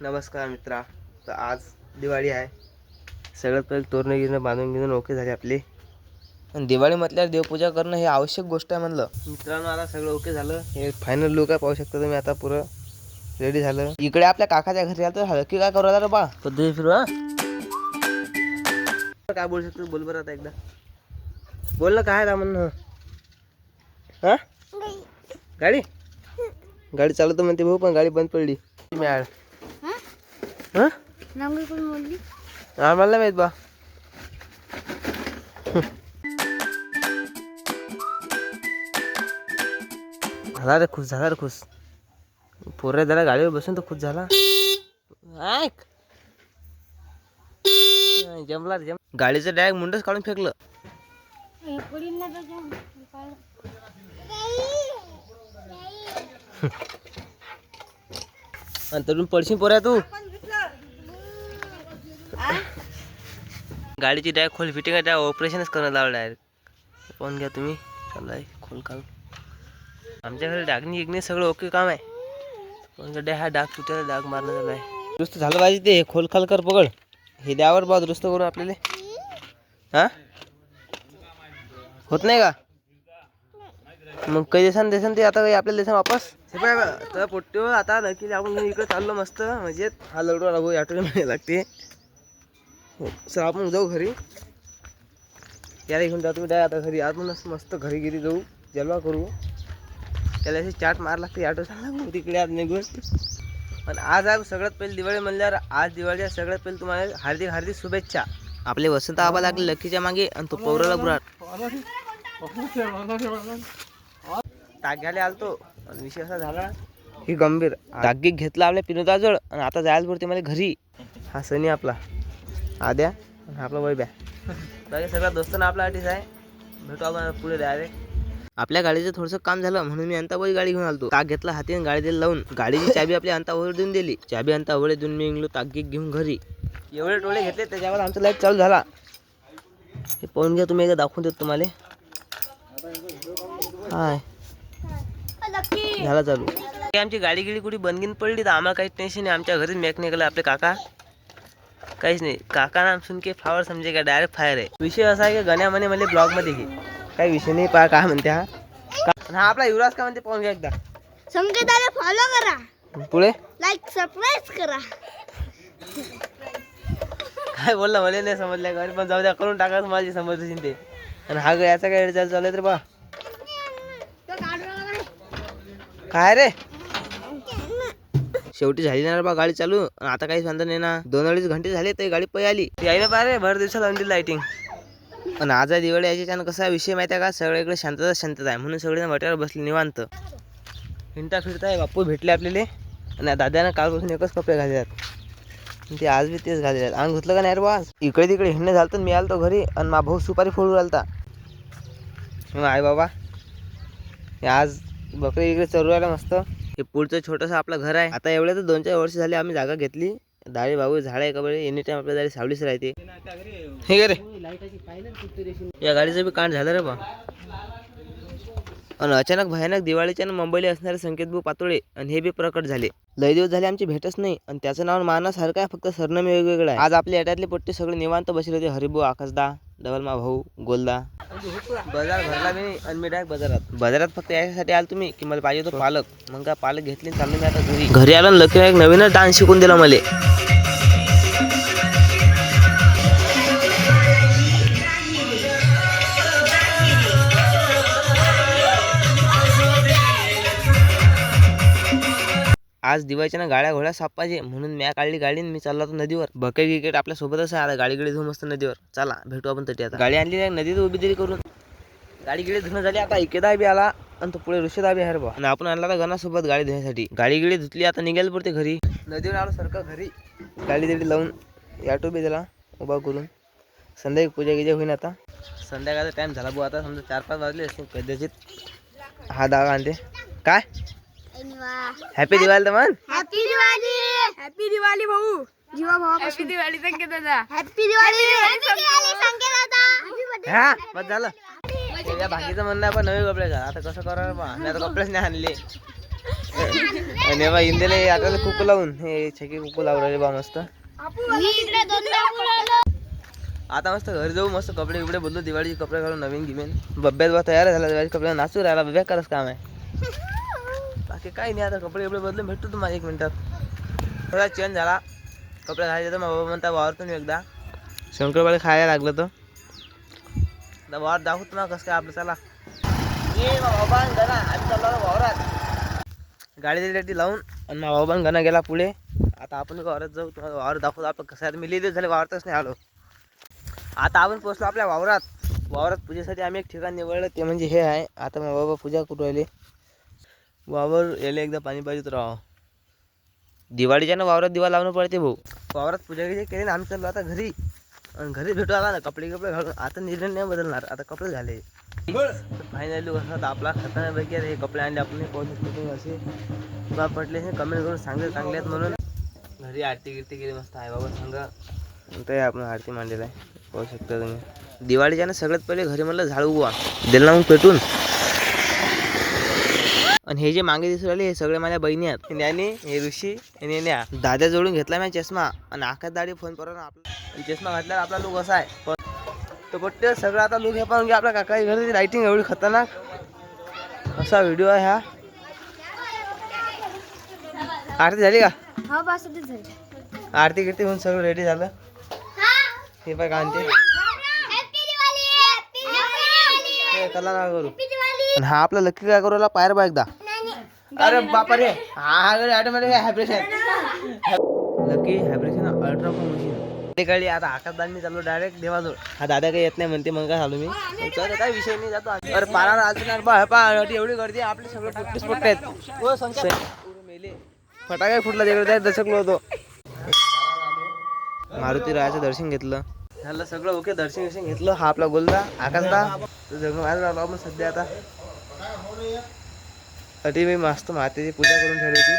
नमस्कार मित्रा. तर आज दिवाळी आहे. सगळ्यात पहिले तोरणं गिरणं बांधून घेऊन ओके झाले आपले. आणि दिवाळी म्हटल्यावर देवपूजा करणं हे आवश्यक गोष्ट आहे म्हणलं. मित्रांनो आता सगळं ओके झालं. हे फायनल लुक आहे पाहू शकता तुम्ही आता पुरं. रेडी झालं. इकडे आपल्या काकाच्या घरी आलं तर हलकी काय करू रे बा? पद्धती फिरू काय बोलू शकतो? बोल बरं आता एकदा. बोल ना काय आहे म्हणणं हा? गाडी. गाडी? चालवतो म्हणते भाऊ पण गाडी बंद पडली. मॅड हा नांगरी कोण बोलली आम्हाला माहीत बा झाला रे खुश झाला रे खुश पोरे जरा गाडीवर बसून तर खुश झाला ऐक जमला रे जम गाडीचं डायरेक्ट मुंडच काढून फेकलं आणि तरुण पडशील पोऱ्या तू गाडीची डायरेक्ट खोल फिटिंग आहे त्या ऑपरेशनच करणं लावलं डायरेक्ट पाहून घ्या तुम्ही. चाललाय खोल काम. आमच्याकडे डागणी गिगणी सगळं ओके काम आहे. पण गड्या हा डाग तुटायला डाग मारणं झालं आहे दुरुस्त झालं पाहिजे ते. खोल खाल कर पकड. हे द्यावर बा दुरुस्त करून आपल्याला. हा? होत नाही का? मग काही देसान देसान ते आता काही आपल्याला देसान वापस? हे पाय बा, तर पोट्टो आता नक्की आपण इकडे चाललो मस्त. म्हणजे हा लढू लागू आठवले लागते. लागते सर आपण जाऊ घरी. याला घेऊन जातो डाय आता घरी. आपणच मस्त घरी गिरी जाऊ. जलवा करू. त्याला अशी चाट मार लागते ऑटो चालला तिकडे आज निघून. पण आज आहे सगळ्यात पहिले दिवाळी म्हणल्यावर आज दिवाळी आहे सगळ्यात पहिले तुम्हाला हार्दिक हार्दिक शुभेच्छा. आपले वसंत आबा लागले लकीच्या मागे आणि तो पौराला बुराट ताक घ्यायला आलतो. आणि विषय असा झाला ही गंभीर. ताकीक घेतला आपल्या पिनोदाजवळ आणि आता जायला पडते मला घरी. हा सनी आपला. आद्या. आपला वैब्या बाकी सगळा दोस्तांना आपला आठीच आहे. भेटू आपण पुढे डायरेक्ट आपल्या गाडीचं थोडंसं काम झालं म्हणून मी अंताबाई गाडी घेऊन आलतो. ताक घेतला हाती आणि गाडी दिली लावून. गाडीची चाबी आपल्या अंतावर देऊन दिली. चाबी अंतावर देऊन मी निघलो ताकीक घेऊन घरी. एवढे टोळे घेतले त्याच्यावर आमचा लाईफ चालू झाला. हे पाहून घ्या तुम्ही एकदा दाखवून देतो तुम्हाला. हाय. झाला चालू. आमची गाडी गिडी कुठे बंदगीन पडली तर आम्हाला काहीच टेन्शन नाही. आमच्या घरीच मेकॅनिकल आपले काका. काहीच नाही. काका नाम सुन के फ्लावर समजे का डायरेक्ट फायर आहे. विषय असा आहे की गण्या म्हणे मला ब्लॉगमध्ये घे. काही विषय नाही पा काय म्हणते हा. का- हा आपला युवराज का म्हणते पाहून घ्या एकदा. संकेताला फॉलो करा. पुढे? लाईक सरप्राईज करा. काय बोलला मला नाही समजलं घरी पण जाऊ द्या करून टाकायचं माझी समजते ते. आणि हा ग याचा काय चालू चालू रे बा तो काढून नाही. काय रे? शेवटी झाली ना बा गाडी चालू. आणि आता काहीच वांधा नाही ना. दोन अडीच घंटे झाले तर गाडी पै आली. ती आईला पा रे भर दिवसाला लावून लाइटिंग आणि आज आहे दिवाळी याच्यानं कसा विषय माहिती आहे का? सगळीकडे शांतता शांतता आहे. म्हणून सगळे वाट्यावर बसले निवांत. हिंडता फिरता आहे बाप्पू भेटले आपल्याला. आणि दादानं कालपासून एकच कपडे घालतात आणि ते आज बी तेच घालतात अंग धुतलं का नाही रे बा आज? इकडे तिकडे हिंडणं झालं तर मी आलतो घरी. आणि मा भाऊ सुपारी फोडून आलता. मग आई बाबा हे आज बकरी इकडे चरू राहिला मस्त. हे पुढचं छोटंसं आपलं घर आहे. आता एवढ्या तर दोन चार वर्ष झाली आम्ही जागा घेतली. दाढी भाऊ झाड आहे का बरे एनी टाइम आपल्या दाढी सावलीच राहते. हे रे. या गाडीचं बी कांड झालं रे बा. आणि अचानक भयानक दिवाळीच्या मुंबईला असणारे संकेत भाऊ पातोळे आणि हे बी प्रकट झाले. लय दिवस झाले आमची भेटच नाही आणि त्याचं नाव मानासारखं आहे फक्त सरनामे वेगवेगळं आहे. आज आपल्या एटातले पोट्टे सगळे निवांत बसले होते. हरिभाऊ आकाशदा डबलमा भाऊ गोलदा. बाजार भरला मी नाही आणि मी डायरेक्ट बाजारात. बाजारात फक्त याच्यासाठी आलो तुम्ही की मला पाहिजे होतं पालक. मग काय पालक घेतली चाललो मी आता घरी. घरी आलो लकी एक नवीनच डान्स शिकून दिला मला. आज दिवाळीच्या ना गाड्या घोड्या साफ पाहिजे म्हणून म्या काढली गाडी मी चालला होतो नदीवर. बकेट गिकेट आपल्या सोबतच आहे आता गाडी गिडी धुवून मस्त नदीवर. चला भेटू आपण तटी आता. गाडी आणली नाही नदीत उभी तरी करून. गाडी गिडी धुणं झाली आता इकेदा बी आला आणि तो पुढे ऋषदा बी हरबा आणि आपण आणला तर गणासोबत गाडी धुण्यासाठी. गाडी गिडी धुतली आता निघायला पडते घरी. नदीवर आलो सारखं घरी. गाडी दिडी लावून ॲटो बी दिला उभा करून. संध्याकाळी पूजा गिजा होईन आता. संध्याकाळचा टाईम झाला भाऊ आता समजा चार पाच वाजले असतील कदाचित हा दावा आणते. काय? हॅपी दिवाळी म्हण हॅपी दिवाळी हॅपी दिवाळी भाऊ. जीवा भाऊ हॅपी दिवाळी संकेत दादा. हॅपी दिवाळी संकेत दादा. हा बस झालं. या भागीचं म्हणणं आहे पण नवे कपडे घाल. आता कसं करा बा? मी आता कपडेच नाही आणले. आणि बा इंदेले आता कुकू लावून. हे छकी कुकू लावून राहिले बा मस्त. आता मस्त घरी जाऊ मस्त कपडे बिपडे बदलू दिवाळीचे कपडे घालून नवीन गिमेन. बब्ब्यात बा तयार झाला दिवाळीचे कपडे नाचू राहिला. बब्या करच काम आहे. बाकी काही नाही आता कपडे कपडे बदलून भेटतो तुम्हाला एक मिनिटात. थोडा चेंज झाला. कपडे घालायचे तर मग बाबा म्हणता वावरतो मी एकदा. शंकरपाळे खायला लागलं तर. आता वावर दाखवतो ना कसं काय आपलं चला. ये बाबा गणा आम्ही चाललो वावरात. गाडी दिली लावून आणि मग बाबा गणा गेला पुढे. आता आपण वावरात जाऊ तुम्हाला वावर दाखवतो आपण कसं आहे. मी लिहिले झाले वावरतच नाही आलो. आता आपण पोचलो आपल्या वावरात. वावरात पूजेसाठी आम्ही एक ठिकाण निवडलं ते म्हणजे हे आहे. आता मग बाबा पूजा करू राहिले. वावर यायला एकदा पाणी पाहिजे राहा दिवाळीच्या ना वावरात दिवा लावणं पडते भाऊ. वावरात पूजा गिजा केली ना आम्ही चाललो आता घरी. आणि घरी भेटू आला ना कपडे कपडे घालून. आता निर्णय नाही बदलणार आता कपडे झाले फायनली कसं आपला खतरनापैकी हे कपडे आणले आपण तुम्ही असे. तुला पटले हे कमेंट करून सांगले चांगले आहेत म्हणून. घरी आरती गिरती केली मस्त आहे बाबा सांगा. ते आपण आरती मांडलेलं आहे. पाहू शकता तुम्ही. दिवाळीच्या ना सगळ्यात पहिले घरी म्हणलं झाड उगवा दिलं ना मग पेटून. आणि हे जे मागे दिसू राहिले हे सगळे माझ्या बहिणी आहेत. ज्ञानी हे ऋषी आणि न्या दादा जोडून घेतला मी चष्मा. आणि आकाश दाढी फोन करून आपला चष्मा घातल्यावर आपला लुक असा आहे. पण तो पट्टे सगळं आता लुक हे पाहून घ्या आपल्या काकाची घरी लाईटिंग एवढी खतरनाक. असा व्हिडिओ आहे हा. आरती झाली का? हा आरती गिरती होऊन सगळं रेडी झालं. हे. का आणते कला ना करू. आणि हा आपला लक्की काय करू पायर बा एकदा. अरे बापा रे हा हा automatic vibration lucky vibration ultra machine आता आकाशदानी चाललो डायरेक्ट देवाजवळ. हा दादा काही येत नाही म्हणते मग काय झालो मी? चल काय विषय नाही जातो. अरे पारा ना बा पा एवढी गर्दी आपले सगळे पुट्टे स्पॉट आहेत ओ, संख्या. उरे मेले. फटाका फुटला तिकडे त्या दशकलो होतो. मारुती रायाचं दर्शन घेतलं. झालं सगळं ओके दर्शन विर्शन घेतलं हा आपला गोलदा आकाशदा. आपण सध्या आता अटी मी मस्त मातेची पूजा करून ठेवली होती.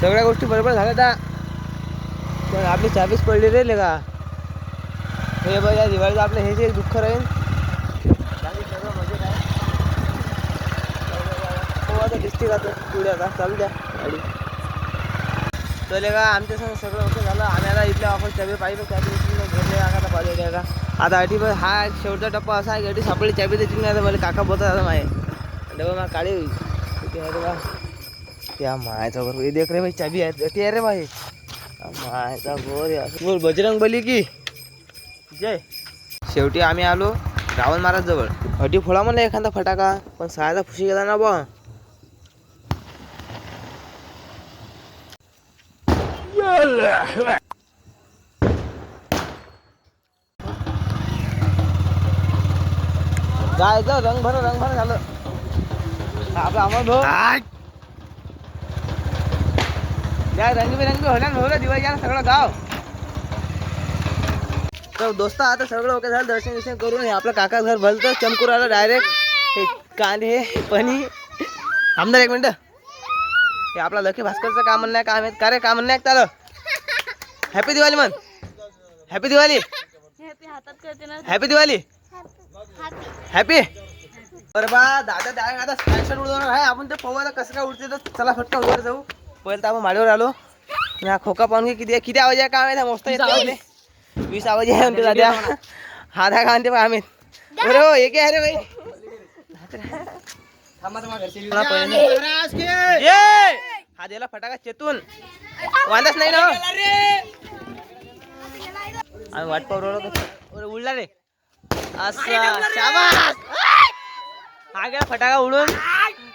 सगळ्या गोष्टी बरोबर झाल्या त्या पण आपली चाबीच पडली रे का हे बघ या दिवाळीचं आपलं हे जे दुःख राहील. सगळं म्हणजे आहे हो, आता दिसते का तर पुढे आता चालू द्या. गाडी. चले का आमच्या सगळं ओके झालं. आम्हाला इथल्या ऑफिस चाबी पाहिजे चाबी घेतले आता पाहिजे का आता अटी पण हा शेवटचा टप्पा असा आहे की अटी सापडली चाबी त्याची नाही आता मला काका बोलतात आता माय. डबा मला काळी होईल. किती बा त्या मायचा बरोबर देख रे भाई चाबी आहे. अटी आहे रे भाई. मायचा गोर बोल बजरंग बली की. जय. शेवटी आम्ही आलो रावण महाराज जवळ. अटी फोडा म्हणलं एखादा फटाका पण सहाचा फुशी गेला ना बा. जायचं रंग भर रंग भर झालं आपलं अमोल भाऊ. या रंगबिरंगी होणार भाऊ दिवाळी सगळं गाव. तर दोस्त आता सगळं ओके झालं दर्शन विर्शन करून हे आपलं काका घर भलतं चमकू राहिलं डायरेक्ट हे कांदे पणी आमदार एक मिनटं. हे आपला लकी भास्करचं काम म्हणणं आहे काम आहे का रे काम का त्याला हॅपी दिवाळी म्हण. हॅपी दिवाळी हॅपी हातात करते ना. हॅपी दिवाळी हॅपी हॅपी बरं बा दादा डायरेक्ट आता स्पॅशल उडवणार आहे. आपण ते पवायला कसं काय उडते तर चला फटकन वर जाऊ. पहिलं तर आपण माडीवर आलो. आणि हा खोका पाहून घे किती आहे किती आवाज आहे काय माहिती मस्त येत आवाज. वीस आवाज आहे म्हणते दादा. हा दहा का म्हणते बा आम्ही अरे हो एक आहे रे. ये! हा दिला फटाका चेतून. वांदाच नाही ना हो. आम्ही वाट पाहू उडला रे. असा हा गेला फटाका उडून.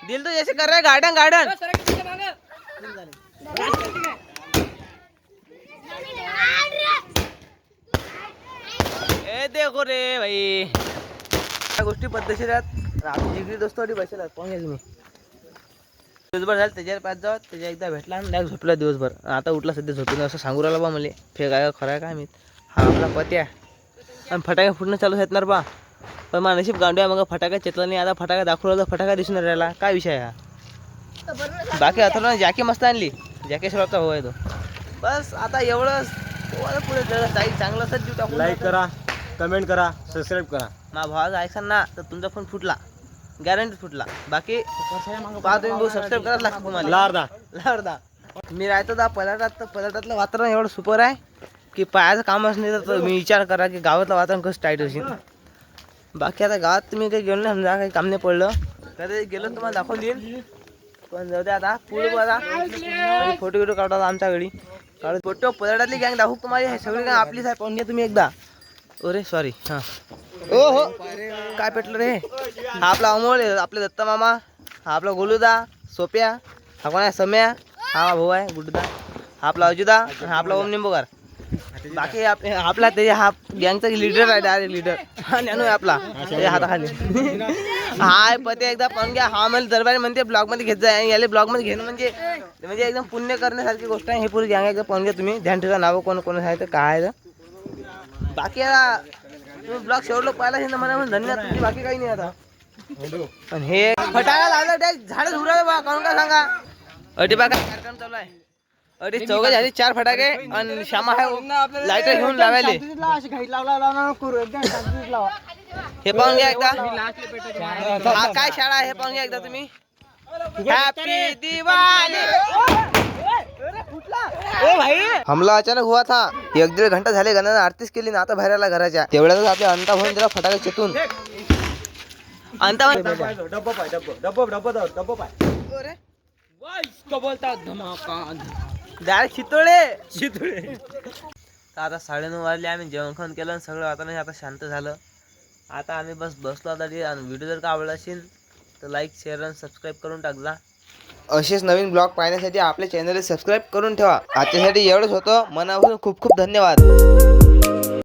दिल तू जसे कर रहे गार्डन गार्डन ए देखो रे भाई. या गोष्टी पद्धतशीर आहेत. रात्री जिगरी दोस्त बसेल आहेत पाहून घ्या तुम्ही दिवसभर झालं त्याच्यावर पाच जाऊ. त्याच्या एकदा भेटला आणि डायरेक्ट झोपला दिवसभर. आता उठला सध्या झोपून. असं सांगू राहिला बा मला. फेक आहे खरं आहे काय मी हा आपला पत्या आणि फटाके फुटणं चालू आहेत ना बा. पण मला नशीब गांडू आहे मग फटाका चेतला नाही. आता फटाका दाखवला तर फटाका दिसून राहिला काय विषय आहे हा? बाकी आता ना जॅके मस्त आणली. जॅके शॉपचा भाऊ आहे तो. बस आता एवढंच. पुढे जरा जाईल. चांगलं असं जीव टाकून. लाईक करा कमेंट करा सबस्क्राईब करा. मा भावाचा ऐकसान ना तर तुमचा फोन फुटला. गॅरंटी फुटला. बाकी पहा तुम्ही भाऊ सबस्क्राईब करायला लागतं तुम्हाला. लारदा लावडा मी राहतो दा पलाटात तर पलाटातलं वातावरण एवढं सुपर आहे. की पायाचं कामच नाही तर मी विचार करा की गावातलं वातावरण कसं टाईट होशील. बाकी आता गावात तुम्ही काही गेलो नाही समजा काही काम नाही पडलं. कधी गेलो तुम्हाला दाखवून देईन. पण जाऊ दे आता पुढे बघा फोटो बिटो काढतात आमच्या घरी. काढू. फोटो पलाटातली गँग दाखवू तुम्हाला हे सगळी गँग आपलीच आहे पाहून घ्या तुम्ही एकदा. अरे सॉरी हां. ओ हो. काय पेटलं रे? हा आपला अमोल आहे, आपले दत्ता मामा. हा आपला गोलूदा सोप्या. हा कोण आहे? सम्या. हा भाऊ आहे गुडदा हा आपला अजुदा. हा आपला ओम निंबोकार. बाकी आप- आपला ते हा गँगचा लिडर आहे डायरेक्ट लिडर हा ज्ञानू आहे आपला. हाताखाली. हा पते एकदा पाहून घ्या. हा मला दरबारी म्हणते ब्लॉगमध्ये घेत जाय याला ब्लॉगमध्ये घेणं म्हणजे म्हणजे एकदम पुण्य करण्यासारखी गोष्ट आहे. हे पुरी गँग एकदा पाहून घ्या तुम्ही. ध्यान ठेवा नावं कोण कोण आहे तर काय आहे बाकी आता तुम्ही ब्लॉग शेवट पाहिला असेल तर मला म्हणून धन्यवाद. तुमची बाकी काही नाही आता. पण हे फटाका लावला झाडच उडाले बा. काऊन का सांगा? अटी बा काय कार्यक्रम चालू आहे. अटी चौघ झाली चार फटाके आणि श्यामा आहे लाईटर घेऊन लावायले. हे पाहून घ्या एकदा. हा काय शाळा आहे हे पाहून घ्या एकदा तुम्ही. हॅपी दिवाळी हमला अचानक हुआ था. एक दीड घंटा झाले गणानं आरतीच केली ना आता बाहेर आला घराच्या. तेवढ्यातच आपल्या अंता होऊन दिला फटाके चेतून. अंता डब्बा पाय डब्बा डब्बा डब्बा पाय. डायरेक्ट शितोळे शितोळे तर आता साडेनऊ वाजले आम्ही जेवण खाऊन केलं आणि सगळं आता नाही आता शांत झालं. आता आम्ही बस बसलो आता आणि व्हिडिओ जर का आवडला असेल तर लाईक शेअर आणि सबस्क्राईब करून टाकला असेच नवीन ब्लॉग पाहण्यासाठी आपल्या चॅनलला सबस्क्राईब करून ठेवा. आजच्यासाठी एवढंच होतं. मनापासून खूप खूप धन्यवाद.